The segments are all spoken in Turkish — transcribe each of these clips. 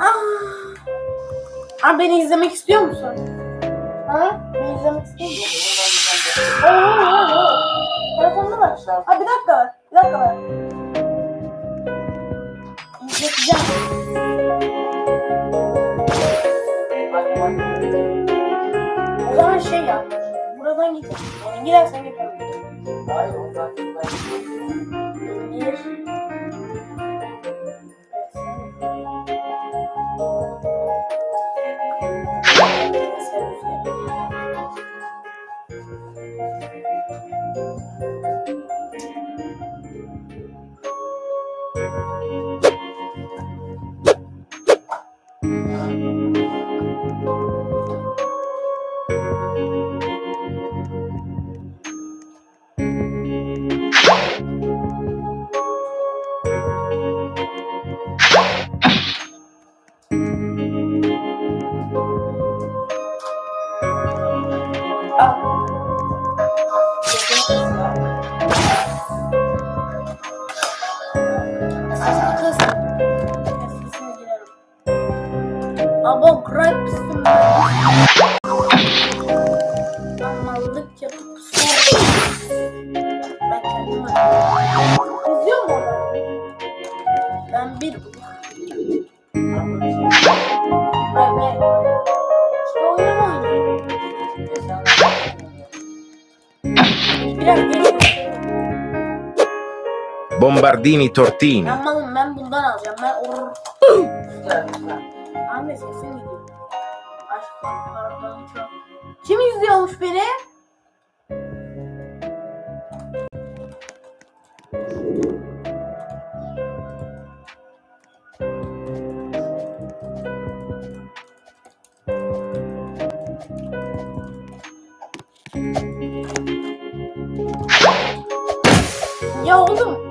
Ah! Abi beni izlemek istiyor musun? Ha? Beni izlemek istiyor musun? Hayır hayır. hayır. Telefonuna bak. Abi bir dakika ver. Bir dakika ver. İzleteceğim. O zaman şey yap. Buradan. Yani gidersen gidelim. Hayır Abo gripsin. Yapıp. Ben kendim İzliyor mu? Ben bir... Ben ben... İşte oyun oynuyorum. Biraz geliyor. Bombardini Tortini. Ben malım ben bundan alacağım. Ben or... Güzel. Anne sesin gidiyor. Aşkım pardon çok. Kim izliyormuş beni? Ya oğlum.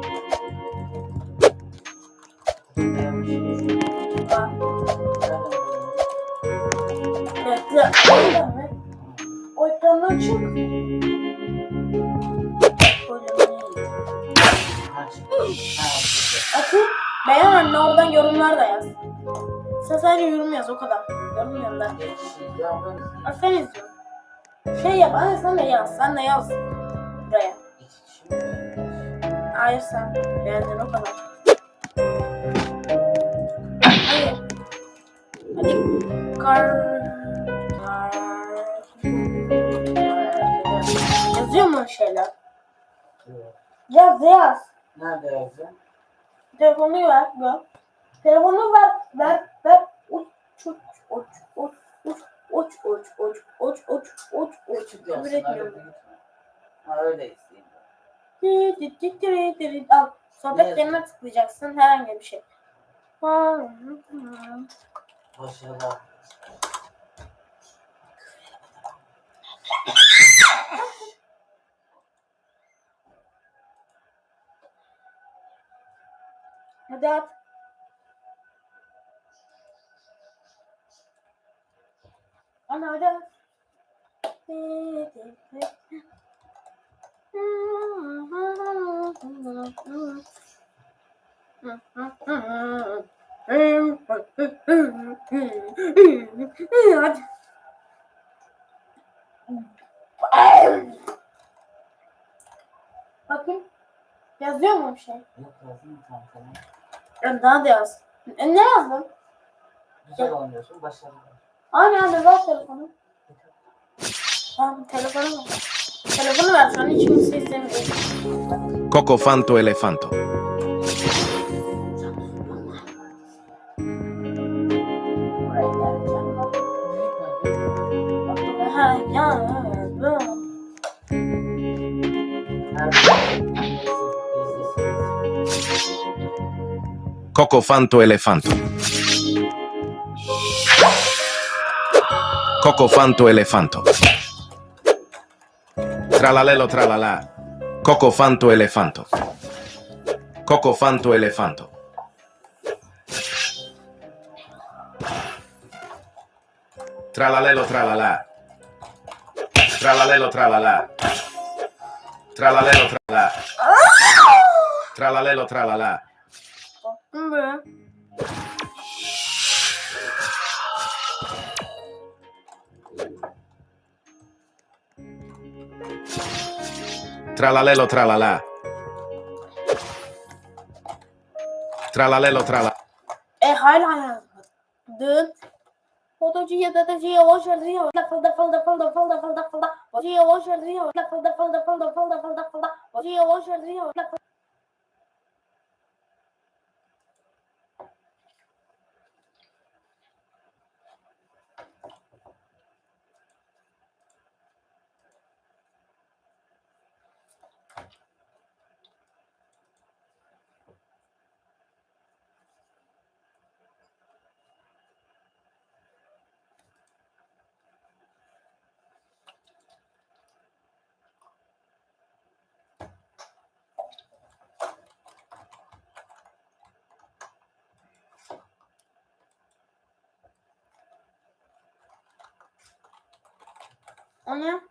Sen sadece yorum yaz o kadar. Yorum gönder. Ha, sen izliyorsun. Şey yap anne sen de yaz. Sen de yaz. Buraya. Hayır sen. Beğendin o kadar. Hayır. Hadi. Kar... Kar... Yazıyor mu şeyler? Yaz yaz. Nerede yazıyor? Telefonu ver. Ver. Telefonu ver. Ver. Ver. Uç uç uç uç uç uç uç uç uç uç uç uç olsun. etmiyorum. öyle isteyeyim. Al. Sohbet Ne? yerine tıklayacaksın. Herhangi bir şey. Başarılar. Hadi at. Ana ara. Hadi. Bakın. Yazıyor mu bir şey? Yok yazdım tamam. Daha da yaz. E, ne yazdın? Güzel oynuyorsun. Başarılı. Aynen hadi ver telefonu. Tamam telefonu ver. Telefonu ver an hiç kimse izlemiyor. Coco Fanto Elefanto. Ha ya. Coco Fanto Elefanto. Coco Fanto Elefanto. Tralalelo tralala. Coco Fanto Elefanto. Coco Fanto Elefanto. Tralalelo tralala. Tralalelo tralala. Tralalelo tralala. Tralalelo tralala. Tralalelo tralala. Tralalelo trala. E hala yazmadım. Fotocuya dadacıya hoş verdin. Defol defol defol defol defol defol. Fotocuya hoş verdin. Defol defol defol defol defol defol. Fotocuya hoş verdin. Defol. O ne?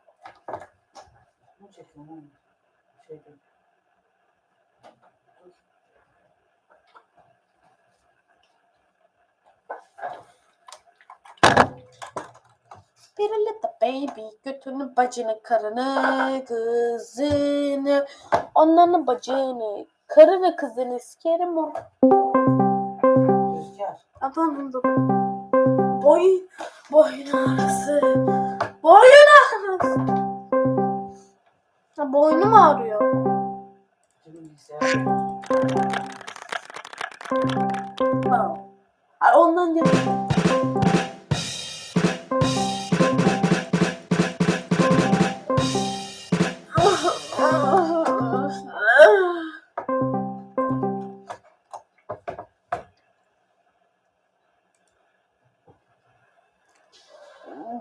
Ne çekiyorsun oğlum? Şey değil. Dur. Bir little baby götünü bacını karını kızını onların bacını karını kızını sikerim o. Rüzgar. Efendim de boy boyun ağrısı boyun ağrısı. Ha, boynum ağrıyor. Ondan değil.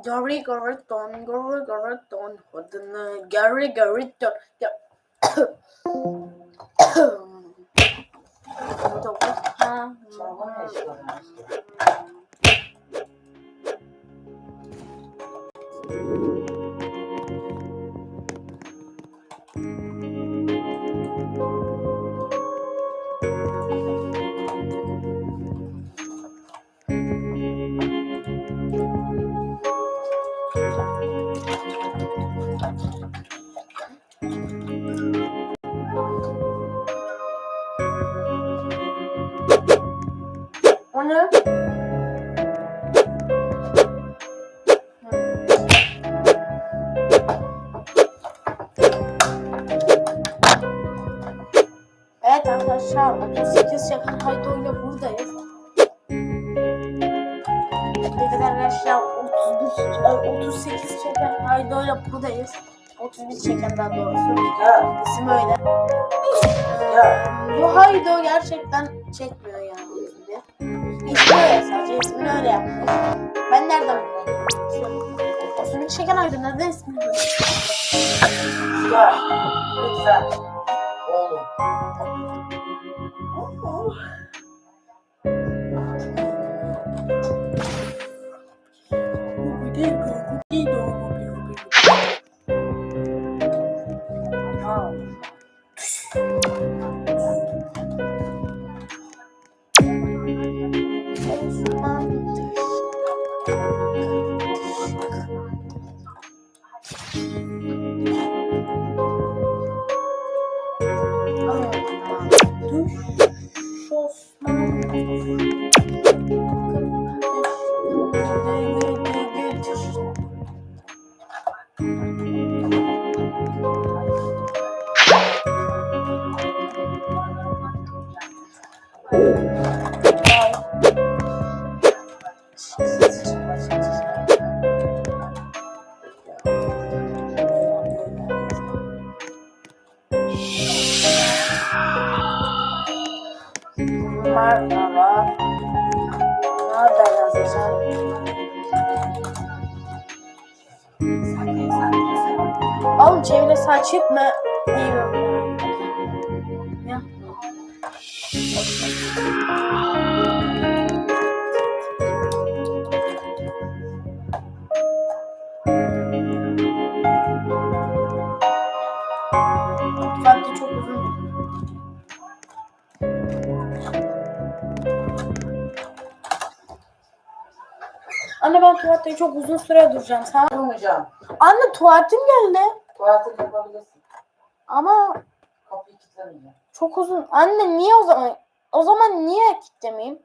Gary Garton, Gary Garton, Gary Garton. তো Ne? Evet arkadaşlar 38 şaka kaydıyla buradayız. Evet arkadaşlar 31, ay, 38 çeken kaydıyla buradayız. 31 çeken daha doğrusu. İsim öyle. Ya. Bu Haydo gerçekten. İsmi ismini öyle yapmış. Ben nereden biliyorum? Osman'ı çeken nereden ismini biliyor? Rüzgar. Lütfen. Oğlum. Wow. Oğlum çevre saç yapma. İyi bak. Ya. Çok uzun. Anne ben tuvaletteyim çok uzun süre duracağım. Sen... Durmayacağım. Anne tuvaletim geldi. Tuvaletini yapabilirsin. Ama Kapıyı kilitlemeyeceğim. çok uzun. Anne niye o zaman? O zaman niye kitlemeyeyim?